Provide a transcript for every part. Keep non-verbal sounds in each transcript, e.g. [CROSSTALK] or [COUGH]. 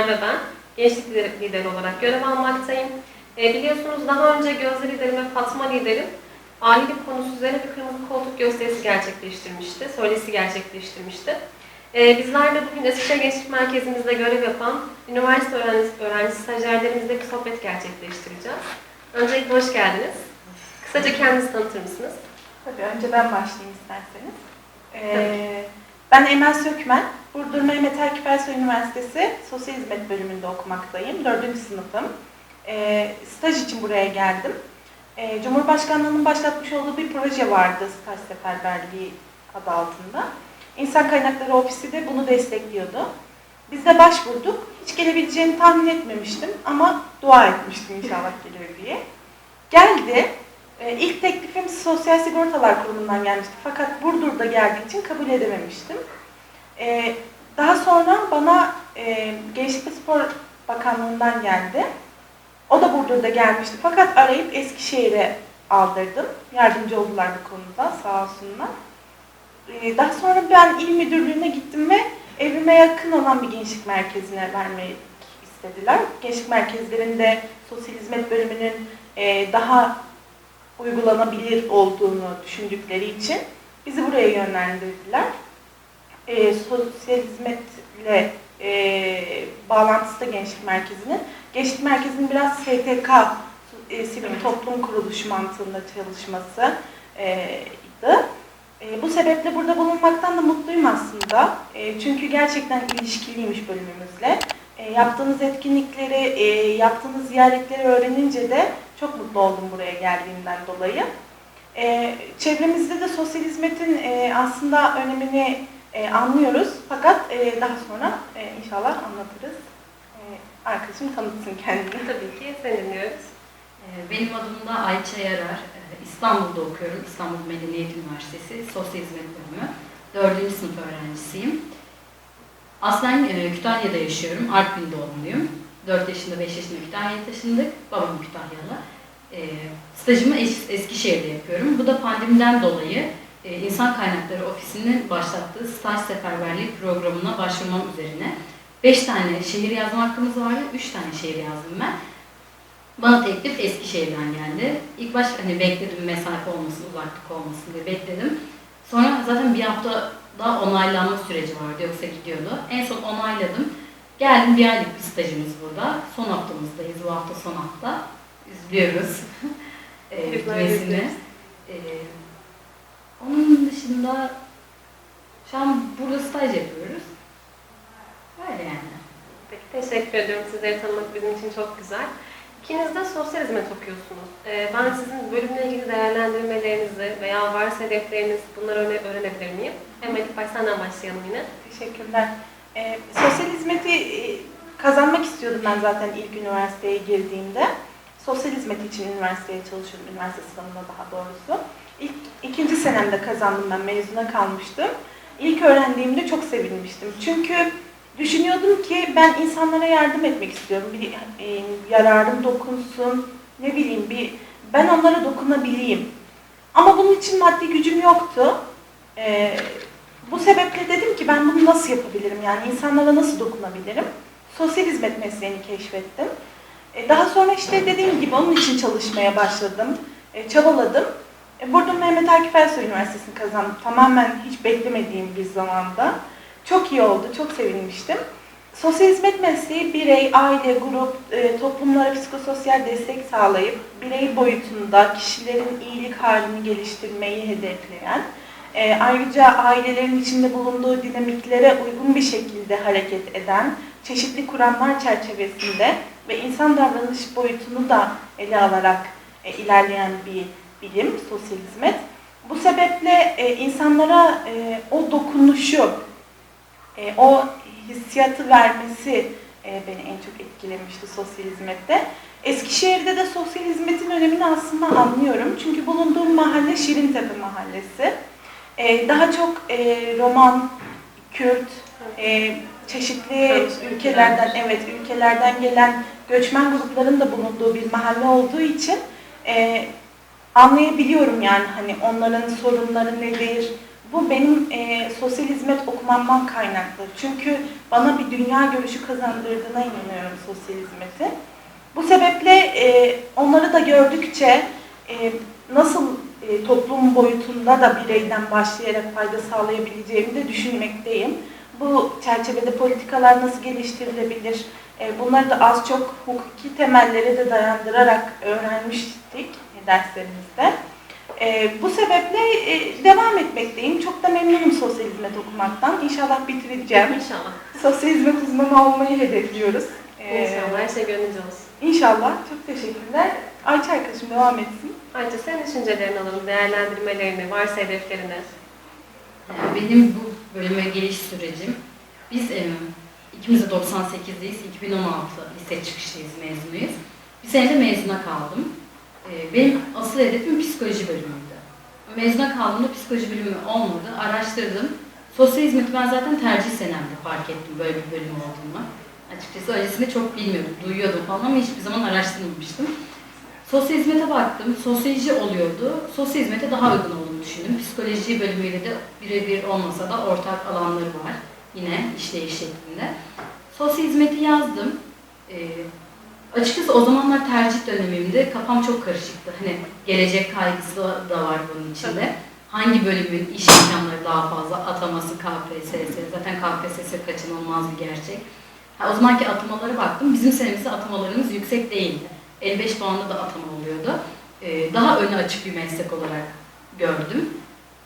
Merve ben. Gençlik lider- lideri olarak görev almaktayım. E, biliyorsunuz daha önce Gözde liderim ve Fatma liderim ahilik konusu üzerine bir kırmızı koltuk gösterisi gerçekleştirmişti, söylesi gerçekleştirmişti. E, bizler de bugün Eskişehir Gençlik Merkezimizde görev yapan üniversite öğrencisi, öğrencisi stajyerlerimizle bir sohbet gerçekleştireceğiz. Öncelikle hoş geldiniz. Kısaca kendinizi tanıtır mısınız? Tabii önce ben başlayayım isterseniz. Ee, ben Emel Sökmen, Burdur Mehmet Akif Ersoy Üniversitesi Sosyal Hizmet bölümünde okumaktayım. Dördüncü sınıfım. Ee, staj için buraya geldim. Ee, Cumhurbaşkanlığı'nın başlatmış olduğu bir proje vardı staj seferberliği adı altında. İnsan Kaynakları Ofisi de bunu destekliyordu. Biz de başvurduk. Hiç gelebileceğini tahmin etmemiştim ama dua etmiştim inşallah gelir diye. Geldi. Ee, İlk teklifim Sosyal Sigortalar Kurumu'ndan gelmişti. Fakat Burdur'da geldiği için kabul edememiştim. Ee, Daha sonra bana e, Gençlik ve Spor Bakanlığı'ndan geldi. O da Burdur'da gelmişti. Fakat arayıp Eskişehir'e aldırdım. Yardımcı oldular bu konuda sağ olsunlar. Ee, Daha sonra ben il müdürlüğüne gittim ve evime yakın olan bir gençlik merkezine vermeyi istediler. Gençlik merkezlerinde sosyal hizmet bölümünün e, daha uygulanabilir olduğunu düşündükleri için bizi buraya yönlendirdiler. E, sosyal hizmetle e, bağlantısı da Gençlik Merkezi'nin. Gençlik Merkezi'nin biraz STK, e, sivil toplum kuruluşu mantığında çalışması e, idi. E, bu sebeple burada bulunmaktan da mutluyum aslında. E, çünkü gerçekten ilişkiliymiş bölümümüzle. E, yaptığınız etkinlikleri, e, yaptığınız ziyaretleri öğrenince de çok mutlu oldum buraya geldiğimden dolayı. E, çevremizde de sosyal hizmetin e, aslında önemini e, anlıyoruz. Fakat e, daha sonra e, inşallah anlatırız. E, arkadaşım tanıtsın kendini. [LAUGHS] Tabii ki seni dinliyoruz. Ee, Benim adım da Ayça Yarar. Ee, İstanbul'da okuyorum. İstanbul Medeniyet Üniversitesi Sosyal Hizmet Bölümü. Dördüncü sınıf öğrencisiyim. Aslen e, Kütahya'da yaşıyorum. Artvin doğumluyum. 4 yaşında, 5 yaşında Kütahya'ya taşındık. Babam Kütahyalı. Ee, Stajımı Es- Eskişehir'de yapıyorum. Bu da pandemiden dolayı e, İnsan Kaynakları Ofisi'nin başlattığı staj seferberliği programına başvurmam üzerine. 5 tane şehir yazma hakkımız vardı. 3 tane şehir yazdım ben. Bana teklif Eskişehir'den geldi. İlk baş hani bekledim mesafe olmasın, uzaklık olmasın diye bekledim. Sonra zaten bir hafta daha onaylanma süreci vardı yoksa gidiyordu. En son onayladım. Geldim bir aylık bir stajımız burada. Son haftamızdayız bu hafta son hafta. İzliyoruz. e, bitmesini. E, onun dışında şu an burada staj yapıyoruz. Böyle yani. Peki, teşekkür ediyorum. Sizleri tanımak bizim için çok güzel. İkiniz de sosyal hizmet okuyorsunuz. Ee, ben sizin bölümle ilgili değerlendirmelerinizi veya varsa hedefleriniz bunları öğre- öğrenebilir miyim? Hemen ilk baş senden başlayalım yine. Teşekkürler. Ee, sosyal hizmeti e, kazanmak istiyordum ben zaten ilk üniversiteye girdiğimde. Sosyal hizmet için üniversiteye çalışıyordum, üniversite sınavında daha doğrusu. İlk, ikinci senemde kazandım ben, mezuna kalmıştım. İlk öğrendiğimde çok sevinmiştim. Çünkü düşünüyordum ki ben insanlara yardım etmek istiyorum. Bir e, yararım dokunsun, ne bileyim bir ben onlara dokunabileyim. Ama bunun için maddi gücüm yoktu. Ee, bu sebeple dedim ki ben bunu nasıl yapabilirim? Yani insanlara nasıl dokunabilirim? Sosyal hizmet mesleğini keşfettim. E, daha sonra işte dediğim gibi onun için çalışmaya başladım. E, çabaladım. E, Burdur Mehmet Akif Ersoy Üniversitesi'ni kazandım. Tamamen hiç beklemediğim bir zamanda. Çok iyi oldu, çok sevinmiştim. Sosyal hizmet mesleği birey, aile, grup, e, toplumlara psikososyal destek sağlayıp birey boyutunda kişilerin iyilik halini geliştirmeyi hedefleyen, e, ayrıca ailelerin içinde bulunduğu dinamiklere uygun bir şekilde hareket eden, çeşitli kuramlar çerçevesinde ve insan davranış boyutunu da ele alarak e, ilerleyen bir bilim, sosyal hizmet. Bu sebeple e, insanlara e, o dokunuşu, e, o hissiyatı vermesi e, beni en çok etkilemişti sosyal hizmette. Eskişehir'de de sosyal hizmetin önemini aslında anlıyorum. Çünkü bulunduğum mahalle Şirintepe Mahallesi. E, daha çok e, Roman, Kürt, e, çeşitli ülkelerden, evet ülkelerden gelen göçmen grupların da bulunduğu bir mahalle olduğu için e, anlayabiliyorum yani hani onların sorunları nedir, Bu benim e, sosyal hizmet okumamdan kaynaklı. Çünkü bana bir dünya görüşü kazandırdığına inanıyorum sosyal hizmeti. Bu sebeple e, onları da gördükçe e, nasıl e, toplum boyutunda da bireyden başlayarak fayda sağlayabileceğimi de düşünmekteyim. Bu çerçevede politikalar nasıl geliştirilebilir? E, bunları da az çok hukuki temellere de dayandırarak öğrenmiştik derslerimizde. E, bu sebeple e, devam etmekteyim. Çok da memnunum sosyal hizmet okumaktan. İnşallah bitireceğim. İnşallah. Sosyal hizmet uzmanı olmayı hedefliyoruz. E, İnşallah her şey gönlünce olsun. İnşallah. Çok teşekkürler. Ayça arkadaşım devam etsin. Ayrıca senin düşüncelerini alalım, değerlendirmelerini, varsa hedeflerini. Yani benim bu bölüme geliş sürecim, biz ikimiz de 98'deyiz, 2016 lise çıkışlıyız, mezunuyuz. Bir senede mezuna kaldım. E, benim asıl hedefim psikoloji bölümüydü. Mezuna kaldığımda psikoloji bölümü olmadı, araştırdım. Sosyal hizmeti ben zaten tercih senemde fark ettim böyle bir bölüm olduğunu. Açıkçası öncesinde çok bilmiyordum, duyuyordum falan ama hiçbir zaman araştırmamıştım. Sosyal hizmete baktım, sosyoloji oluyordu. Sosyal hizmete daha uygun olduğunu düşündüm. Psikoloji bölümüyle de birebir olmasa da ortak alanları var. Yine işleyiş şeklinde. Sosyal hizmeti yazdım. Ee, açıkçası o zamanlar tercih dönemimde kafam çok karışıktı. Hani gelecek kaygısı da var bunun içinde. Hangi bölümün iş imkanları daha fazla, ataması KPSS, zaten KPSS kaçınılmaz bir gerçek. Ha, o zamanki atamalara baktım. Bizim senemizde atamalarımız yüksek değildi. 55 puanlı da atama oluyordu. Ee, daha öne açık bir meslek olarak gördüm.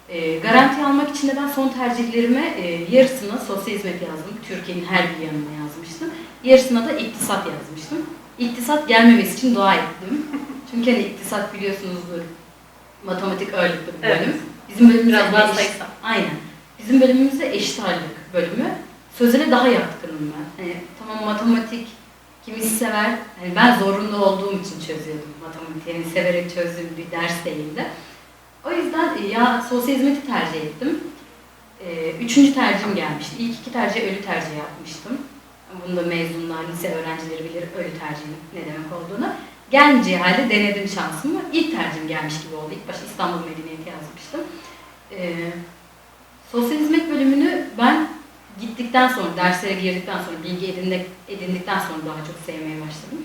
Ee, garanti almak için de ben son tercihlerime e, yarısına sosyal hizmet yazdım. Türkiye'nin her bir yanına yazmıştım. Yarısına da iktisat yazmıştım. İktisat gelmemesi için dua ettim. Çünkü hani iktisat biliyorsunuzdur matematik ağırlıklı bir bölüm. Evet. Bizim bölümümüzde Biraz daha eşit-. Aynen. Bizim bölümümüzde eşit ağırlık bölümü. Sözele daha yatkınım ben. Hani tamam matematik kimisi sever. Hani ben zorunda olduğum için çözüyordum matematiği. Yani severek çözdüğüm bir ders değildi. O yüzden e, ya sosyal hizmeti tercih ettim. E, Üçüncü tercihim gelmişti. İlk iki tercih ölü tercih yapmıştım. Bunu da mezunlar, lise öğrencileri bilir ölü tercihin ne demek olduğunu. Gelmeyeceği halde denedim şansımı. İlk tercihim gelmiş gibi oldu. İlk başta İstanbul Medeniyeti yazmıştım. E, sosyal hizmet bölümünü ben gittikten sonra, derslere girdikten sonra, bilgi edindik, edindikten sonra daha çok sevmeye başladım.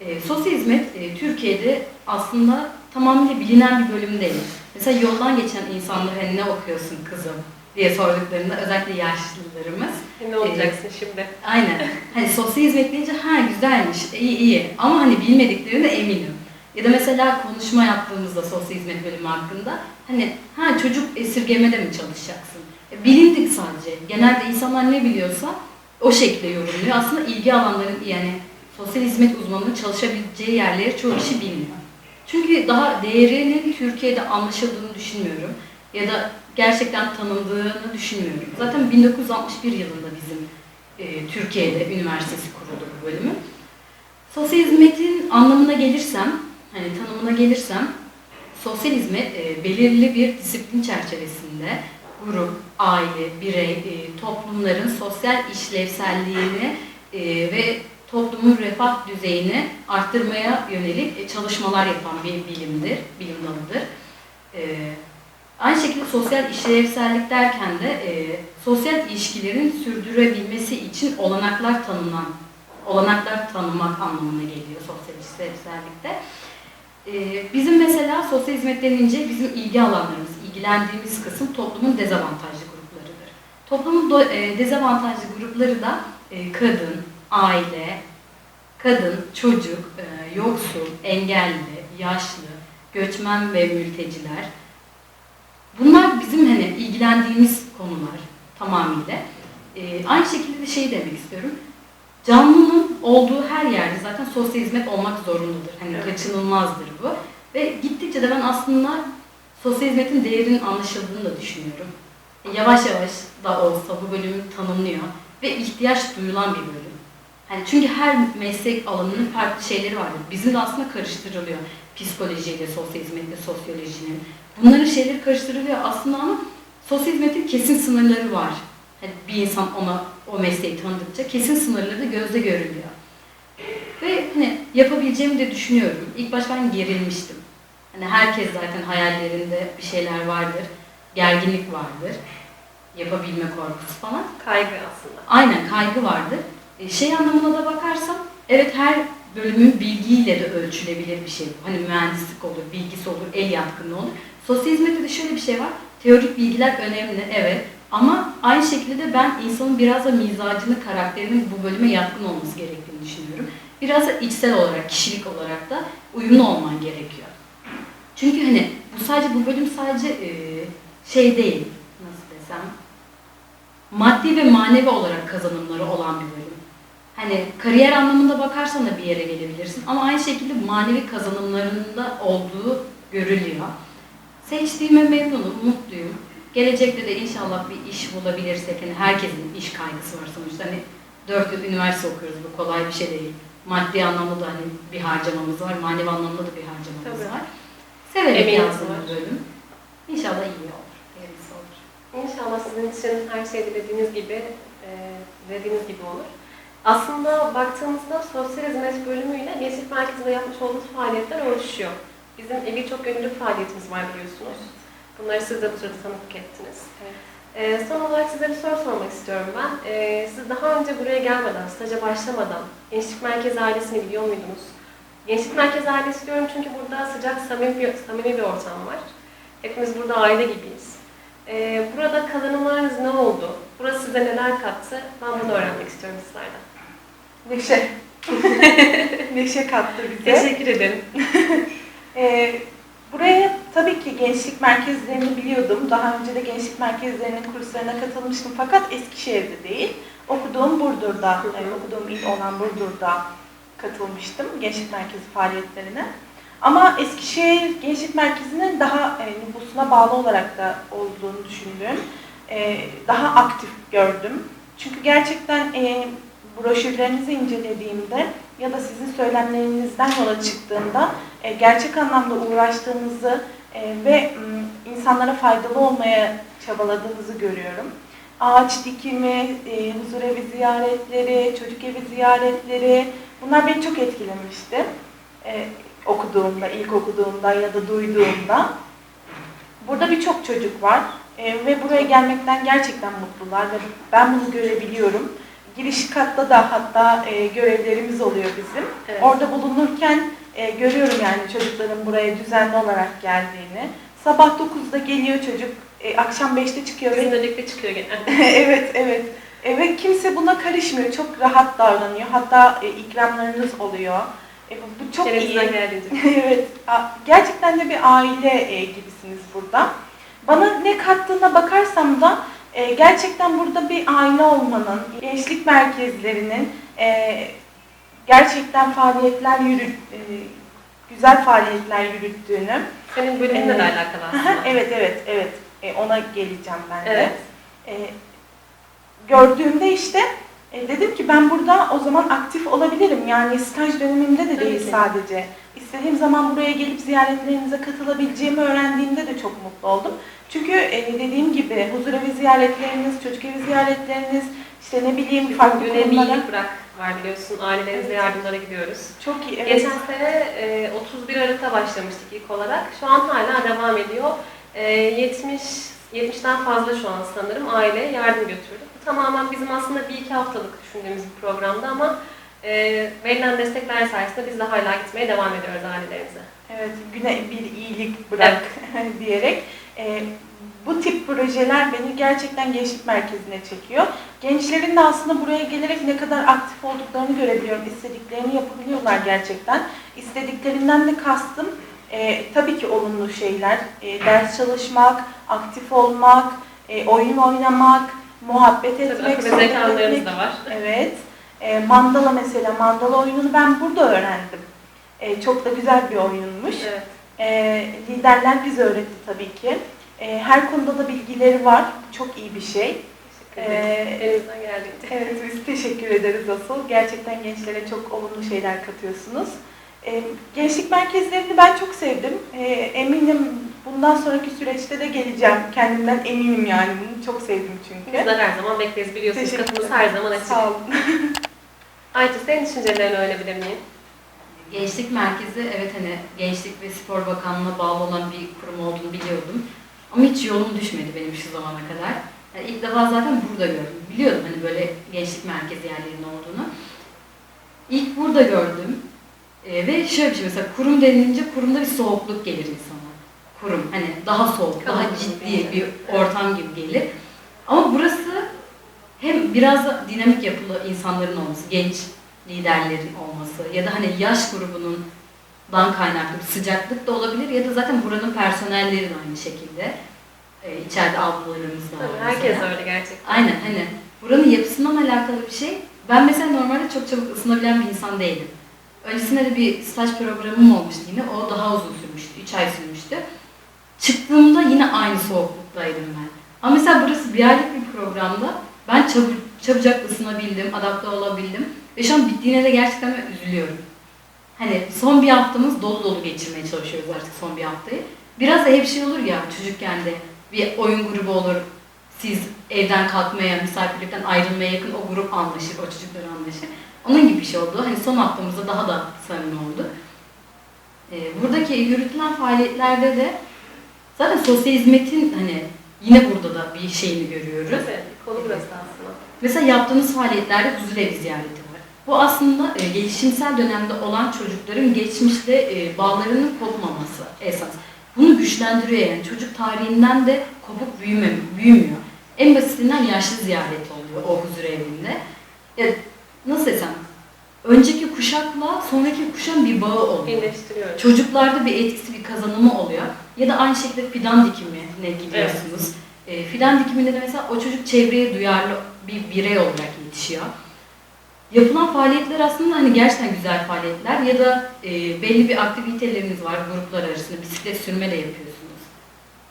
E, sosyal hizmet e, Türkiye'de aslında tamamıyla bilinen bir bölüm değil. Mesela yoldan geçen insanlar hani ne okuyorsun kızım diye sorduklarında özellikle yaşlılarımız Ne olacaksın şimdi? aynen hani sosyal hizmet deyince ha güzelmiş iyi iyi ama hani bilmediklerine eminim. Ya da mesela konuşma yaptığımızda sosyal hizmet bölümü hakkında hani ha çocuk esirgemede mi çalışacaksın? Bilindik sadece. Genelde insanlar ne biliyorsa o şekilde yorumluyor. Aslında ilgi alanların yani sosyal hizmet uzmanının çalışabileceği yerleri çoğu kişi bilmiyor. Çünkü daha değerinin Türkiye'de anlaşıldığını düşünmüyorum. Ya da gerçekten tanındığını düşünmüyorum. Zaten 1961 yılında bizim e, Türkiye'de üniversitesi kuruldu bu bölümü. Sosyal hizmetin anlamına gelirsem, hani tanımına gelirsem, sosyal hizmet e, belirli bir disiplin çerçevesinde grup, aile, birey, e, toplumların sosyal işlevselliğini e, ve toplumun refah düzeyini arttırmaya yönelik e, çalışmalar yapan bir bilimdir, bilim dalıdır. E, aynı şekilde sosyal işlevsellik derken de e, sosyal ilişkilerin sürdürebilmesi için olanaklar tanınan, olanaklar tanımak anlamına geliyor sosyal işlevsellikte. E, bizim mesela sosyal hizmet denince bizim ilgi alanlarımız, ilgilendiğimiz kısım toplumun dezavantajlı gruplarıdır. Toplumun do- e, dezavantajlı grupları da e, kadın, aile, kadın, çocuk, e, yoksul, engelli, yaşlı, göçmen ve mülteciler. Bunlar bizim hani ilgilendiğimiz konular tamamıyla. E, aynı şekilde de şey demek istiyorum. Canlının olduğu her yerde zaten sosyal hizmet olmak zorundadır. Hani Evet. kaçınılmazdır bu. Ve gittikçe de ben aslında sosyal hizmetin değerinin anlaşıldığını da düşünüyorum. E, yavaş yavaş da olsa bu bölüm tanınıyor ve ihtiyaç duyulan bir bölüm. Hani çünkü her meslek alanının farklı şeyleri vardır. Bizim de aslında karıştırılıyor. Psikolojiyle, sosyal hizmetle, sosyolojinin. Bunların şeyleri karıştırılıyor aslında ama sosyal hizmetin kesin sınırları var. Hani bir insan ona o mesleği tanıdıkça kesin sınırları da gözle görülüyor. Ve hani yapabileceğimi de düşünüyorum. İlk başta ben gerilmiştim. Hani herkes zaten hayallerinde bir şeyler vardır. gerginlik vardır. Yapabilme korkusu falan. Kaygı aslında. Aynen kaygı vardır. E, şey anlamına da bakarsam evet her bölümün bilgiyle de ölçülebilir bir şey. Hani mühendislik olur, bilgisi olur, el yatkınlığı olur. Sosyal hizmette de şöyle bir şey var. Teorik bilgiler önemli evet. Ama aynı şekilde de ben insanın biraz da mizacını, karakterinin bu bölüme yatkın olması gerektiğini düşünüyorum. Biraz da içsel olarak, kişilik olarak da uyumlu olman gerekiyor. Çünkü hani bu sadece bu bölüm sadece e, şey değil, nasıl desem, maddi ve manevi olarak kazanımları olan bir bölüm. Hani kariyer anlamında bakarsan da bir yere gelebilirsin ama aynı şekilde manevi kazanımlarında olduğu görülüyor. Seçtiğime memnunum, mutluyum. Gelecekte de inşallah bir iş bulabilirsek, hani herkesin iş kaygısı var sonuçta. Hani dört yıl üniversite okuyoruz, bu kolay bir şey değil. Maddi anlamda da hani bir harcamamız var, manevi anlamda da bir harcamamız Tabii. var. Severek Emeğiniz yazdım var. bölüm. İnşallah iyi olur, hayırlısı olur. İnşallah sizin için her şey dilediğiniz gibi, e, dilediğiniz gibi olur. Aslında baktığımızda sosyal hizmet bölümüyle gençlik merkezinde yapmış olduğumuz faaliyetler örtüşüyor. Bizim evli çok gönüllü faaliyetimiz var biliyorsunuz. Bunları siz de bu sırada tanıklık ettiniz. E, son olarak size bir soru sormak istiyorum ben. E, siz daha önce buraya gelmeden, staja başlamadan Gençlik Merkezi ailesini biliyor muydunuz? Gençlik Merkezi ailesi diyorum çünkü burada sıcak, samimi bir, samimi bir ortam var. Hepimiz burada aile gibiyiz. Ee, burada kazanımlarınız ne oldu? Burası size neler kattı? Ben bunu öğrenmek istiyorum sizlerden. Neşe. Neşe [LAUGHS] kattı bize. Teşekkür ederim. [LAUGHS] Ee, buraya tabii ki gençlik merkezlerini biliyordum. Daha önce de gençlik merkezlerinin kurslarına katılmıştım fakat Eskişehir'de değil. Okuduğum Burdur'da, hı. e, okuduğum il olan Burdur'da katılmıştım gençlik merkezi faaliyetlerine. Ama Eskişehir Gençlik Merkezi'nin daha e, nüfusuna bağlı olarak da olduğunu düşündüğüm, e, daha aktif gördüm. Çünkü gerçekten e, broşürlerinizi incelediğimde ya da sizin söylemlerinizden yola çıktığımda e, gerçek anlamda uğraştığınızı e, ve m, insanlara faydalı olmaya çabaladığınızı görüyorum. Ağaç dikimi, e, huzurevi ziyaretleri, çocuk evi ziyaretleri bunlar beni çok etkilemişti. E, okuduğumda, ilk okuduğumda ya da duyduğumda. Burada birçok çocuk var e, ve buraya gelmekten gerçekten mutlular ve ben bunu görebiliyorum. Giriş katta da hatta e, görevlerimiz oluyor bizim. Evet. Orada bulunurken e, görüyorum yani çocukların buraya düzenli olarak geldiğini. Sabah 9'da geliyor çocuk, e, akşam 5'te çıkıyor. birlikte çıkıyor genelde. [LAUGHS] evet, evet. E, ve kimse buna karışmıyor. Çok rahat davranıyor. Hatta e, ikramlarınız oluyor. E, bu, çok iyi. Elinizden geldiğince. [LAUGHS] evet. a- Gerçekten de bir aile e, gibisiniz burada. Bana ne kattığına bakarsam da e, gerçekten burada bir aile olmanın, gençlik merkezlerinin e, gerçekten faaliyetler yürüt, e, güzel faaliyetler yürüttüğünü. Senin bölümünle de Evet. alakalı aslında. evet, evet, evet. E, ona geleceğim ben de. Evet. E, gördüğümde işte e, dedim ki ben burada o zaman aktif olabilirim. Yani staj dönemimde de Tabii değil ki. sadece. İstediğim zaman buraya gelip ziyaretlerinize katılabileceğimi öğrendiğimde de çok mutlu oldum. Çünkü e, dediğim gibi huzurevi ziyaretleriniz, çocuk evi ziyaretleriniz, işte ne bileyim farklı Güney kurumlara Birlik Bırak var biliyorsun. Ailelerimize Evet. yardımlara gidiyoruz. çok iyi. Evet. Geçen sene e, 31 Aralık'ta başlamıştık ilk olarak. Şu an hala devam ediyor. E, 70 70'ten fazla şu an sanırım aile yardım götürdük. Bu tamamen bizim aslında bir iki haftalık düşündüğümüz bir programdı ama e, verilen destekler sayesinde biz de hala gitmeye devam ediyoruz ailelerimize. Evet, güne bir iyilik bırak [LAUGHS] diyerek. e, bu tip projeler beni gerçekten gençlik merkezine çekiyor. Gençlerin de aslında buraya gelerek ne kadar aktif olduklarını görebiliyorum. İstediklerini yapabiliyorlar gerçekten. İstediklerinden de kastım e, tabii ki olumlu şeyler. E, ders çalışmak, aktif olmak, e, oyun oynamak, muhabbet Tabii etmek, zekalarımız etmek. da var. Evet. E, mandala mesela, mandala oyununu ben burada öğrendim. E, çok da güzel bir oyunmuş. Evet. E, liderler bize öğretti tabii ki. E, her konuda da bilgileri var. Çok iyi bir şey. Ee, Elinizden geldiğince. Evet, biz teşekkür ederiz asıl. Gerçekten gençlere çok olumlu şeyler katıyorsunuz. E, gençlik merkezlerini ben çok sevdim. E, eminim bundan sonraki süreçte de geleceğim. Kendimden eminim yani. Bunu çok sevdim çünkü. Bizler her zaman bekleriz biliyorsunuz. Teşekkür Kapımız her zaman açık. Sağ olun. [LAUGHS] Ayça senin düşüncelerini öğrenebilir miyim? Gençlik Merkezi evet hani Gençlik ve Spor Bakanlığı'na bağlı olan bir kurum olduğunu biliyordum. Ama hiç yolum düşmedi benim şu zamana kadar. Yani ilk defa zaten burada gördüm. Biliyordum hani böyle gençlik merkezi yerlerinin olduğunu. İlk burada gördüm. Ee, ve şöyle bir şey mesela kurum denilince kurumda bir soğukluk gelir insana. Kurum hani daha soğuk, daha ciddi bir ortam gibi gelir. Ama burası hem biraz da dinamik yapılı insanların olması, genç liderlerin olması ya da hani yaş grubunun dan kaynaklı bir sıcaklık da olabilir ya da zaten buranın personelleri de aynı şekilde. Ee, içeride ablalarımız da var Tabii herkes mesela. öyle gerçekten. Aynen hani buranın yapısından alakalı bir şey. Ben mesela normalde çok çabuk ısınabilen bir insan değilim. Öncesinde de bir staj programım olmuştu yine. O daha uzun sürmüştü. 3 ay sürmüştü. Çıktığımda yine aynı soğukluktaydım ben. Ama mesela burası bir aylık bir programda ben çabu, çabucak ısınabildim, adapte olabildim. Ve şu an bittiğine de gerçekten üzülüyorum. Hani son bir haftamız dolu dolu geçirmeye çalışıyoruz artık son bir haftayı. Biraz da hep şey olur ya çocukken de bir oyun grubu olur. Siz evden kalkmaya, misafirlikten ayrılmaya yakın o grup anlaşır, o çocuklar anlaşır. Onun gibi bir şey oldu. Hani son haftamızda daha da samimi olduk. Ee, buradaki yürütülen faaliyetlerde de zaten sosyal hizmetin hani yine burada da bir şeyini görüyoruz. Evet, konu burası aslında. Mesela yaptığımız faaliyetlerde huzur evi ziyareti var. Bu aslında e, gelişimsel dönemde olan çocukların geçmişte e, bağlarının kopmaması esas. Bunu güçlendiriyor yani çocuk tarihinden de kopuk büyüme, büyümüyor. En basitinden yaşlı ziyareti oluyor o huzur evinde. Ya, nasıl desem, önceki kuşakla sonraki kuşağın bir bağı oluyor. Birleştiriyoruz. Çocuklarda bir etkisi, bir kazanımı oluyor. Ya da aynı şekilde fidan dikimine gidiyorsunuz. E, fidan dikiminde de mesela o çocuk çevreye duyarlı bir birey olarak yetişiyor. Yapılan faaliyetler aslında hani gerçekten güzel faaliyetler ya da e, belli bir aktiviteleriniz var gruplar arasında bisiklet sürme de yapıyorsunuz.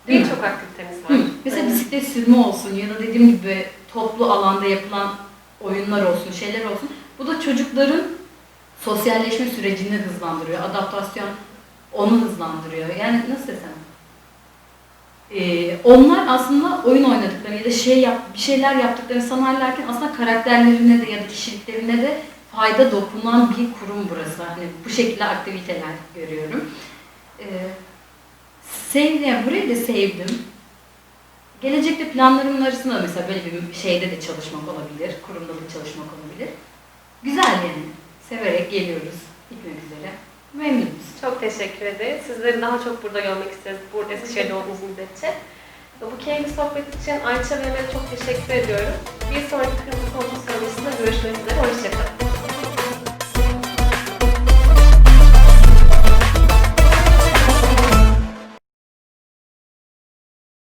Birçok aktivitemiz var. Hı, Mesela bisiklet sürme olsun ya da dediğim gibi toplu alanda yapılan oyunlar olsun, şeyler olsun. Bu da çocukların sosyalleşme sürecini hızlandırıyor. Adaptasyon onu hızlandırıyor. Yani nasıl desem? Ee, onlar aslında oyun oynadıklarını ya da şey yap, bir şeyler yaptıklarını sanarlarken aslında karakterlerine de ya da kişiliklerine de fayda dokunan bir kurum burası. Hani bu şekilde aktiviteler görüyorum. Ee, yani burayı da sevdim. Gelecekte planlarımın arasında mesela böyle bir şeyde de çalışmak olabilir, kurumda da çalışmak olabilir. Güzel yani. Severek geliyoruz. Gitmek üzere. Memnunuz. Çok teşekkür ederiz. Sizleri daha çok burada görmek isteriz. Burada Eskişehir'de olduğunuz müddetçe. Bu keyifli sohbet için Ayça ve Emre'ye çok teşekkür ediyorum. Bir sonraki Kırmızı Sarılışı'nda görüşmek üzere. Hoşçakalın.